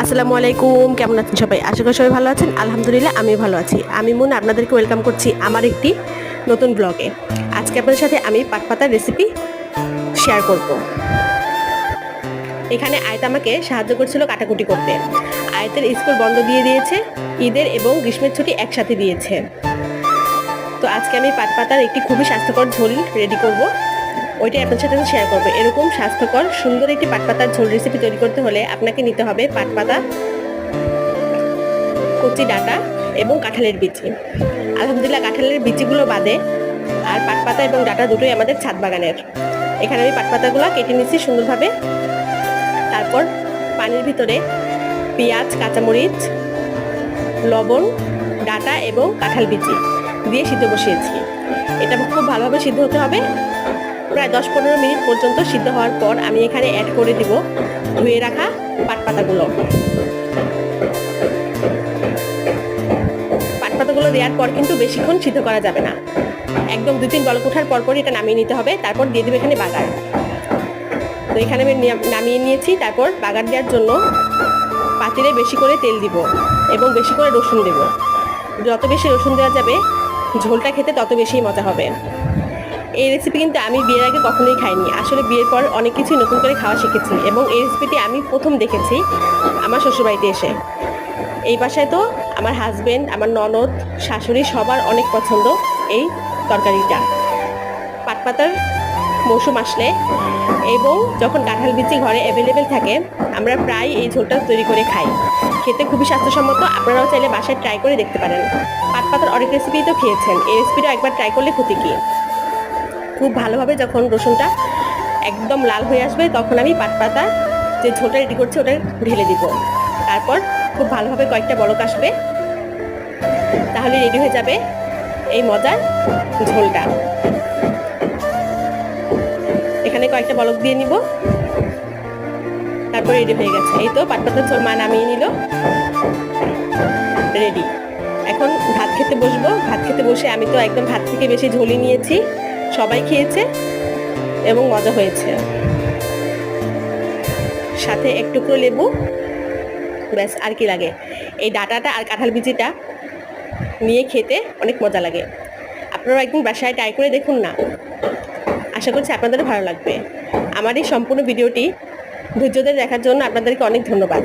আসসালামু আলাইকুম কেমন আছেন সবাই? আশা করি সবাই ভালো আছেন। আলহামদুলিল্লাহ আমি ভালো আছি। আমি মুন, আপনাদেরকে ওয়েলকাম করছি আমার একটি নতুন ব্লগে আজকে আপনাদের সাথে আমি পাটপাতার রেসিপি শেয়ার করব। এখানে আয়ত আমাকে সাহায্য করছিল কাটাকুটি করতে। আয়তের স্কুল বন্ধ দিয়ে দিয়েছে, ঈদের এবং গ্রীষ্মের ছুটি একসাথে দিয়েছে। তো আজকে আমি পাটপাতার একটি খুবই স্বাস্থ্যকর ঝোল রেডি করব। ওইটাই আপনার সাথে শেয়ার করব। এরকম স্বাস্থ্যকর, সুন্দর একটি পাটপাতার ঝোল রেসিপি তৈরি করতে হলে আপনাকে নিতে হবে পাটপাতা, কচি ডাটা এবং কাঁঠালের বিচি। আলহামদুলিল্লাহ, কাঁঠালের বিচিগুলো বাদে আর পাটপাতা এবং ডাটা দুটোই আমাদের ছাদ বাগানের। এখানে আমি পাটপাতাগুলো কেটে নিচ্ছি সুন্দরভাবে। তারপর পানির ভিতরে পেঁয়াজ, কাঁচামরিচ, লবণ, ডাটা এবং কাঁঠাল বিচি দিয়ে সিদ্ধ বসিয়েছি। এটা খুব ভালোভাবে সিদ্ধ হতে হবে। প্রায় দশ পনেরো মিনিট পর্যন্ত সিদ্ধ হওয়ার পর আমি এখানে অ্যাড করে দিব ধুয়ে রাখা পাটপাতাগুলো। পাটপাতাগুলো দেওয়ার পর কিন্তু বেশিক্ষণ সিদ্ধ করা যাবে না। একদম দু তিন বলক ওঠার পর পর এটা নামিয়ে নিতে হবে, তারপর দিয়ে দেবো এখানে বাগার। তো এখানে আমি নামিয়ে নিয়েছি, তারপর বাগার দেওয়ার জন্য পাতিলে বেশি করে তেল দিব এবং বেশি করে রসুন দেব। যত বেশি রসুন দেওয়া যাবে, ঝোলটা খেতে তত বেশি মজা হবে। এই রেসিপি কিন্তু আমি বিয়ের আগে কখনোই খাইনি। আসলে বিয়ের পর অনেক কিছুই নতুন করে খাওয়া শিখেছি এবং এই রেসিপিটি আমি প্রথম দেখেছি আমার শ্বশুরবাড়িতে এসে। এই বাসায় তো আমার হাজব্যান্ড আমার ননদ, শাশুড়ি সবার অনেক পছন্দ এই তরকারিটা। পাটপাতার মৌসুম আসলে এবং যখন কাঁঠাল বিচি ঘরে অ্যাভেলেবেল থাকে, আমরা প্রায় এই ঝোলটা তৈরি করে খাই। খেতে খুবই স্বাস্থ্যসম্মত, আপনারাও চাইলে বাসায় ট্রাই করে দেখতে পারেন। পাটপাতার অনেক রেসিপি তো খেয়েছেন, এই রেসিপিটা একবার ট্রাই করলে ক্ষতি কী? খুব ভালোভাবে যখন রসুনটা একদম লাল হয়ে আসবে, তখন আমি পাট পাতা যে ঝোলটা রেডি করছি ওটা ঢেলে দিব। তারপর খুব ভালোভাবে কয়েকটা বলক আসবে। তাহলে রেডি হয়ে যাবে এই মজার ঝোলটা। এখানে কয়েকটা বলক দিয়ে নিব। তারপর রেডি হয়ে গেছে। এই তো পাটপাতার ঝোল মা নামিয়ে নিল। রেডি এখন ভাত খেতে বসবো। ভাত খেতে বসে আমি তো একদম ভাত থেকে বেশি ঝোলি নিয়েছি। সবাই খেয়েছে এবং মজা হয়েছে। সাথে এক টুকরো লেবু, ব্যাস, আর কি লাগে। এই ডাটাটা আর কাঁঠাল বিচিটা নিয়ে খেতে অনেক মজা লাগে। আপনারা একদিন বাসায় ট্রাই করে দেখুন না। আশা করছি আপনাদেরও ভালো লাগবে। আমার এই সম্পূর্ণ ভিডিওটি ধৈর্যদের দেখার জন্য আপনাদেরকে অনেক ধন্যবাদ।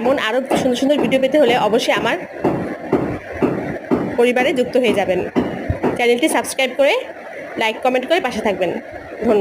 এমন আরও সুন্দর সুন্দর ভিডিও পেতে হলে অবশ্যই আমার পরিবারে যুক্ত হয়ে যাবেন। চ্যানেলটি সাবস্ক্রাইব করে লাইক কমেন্ট করে পাশে থাকবেন। ধন্যবাদ।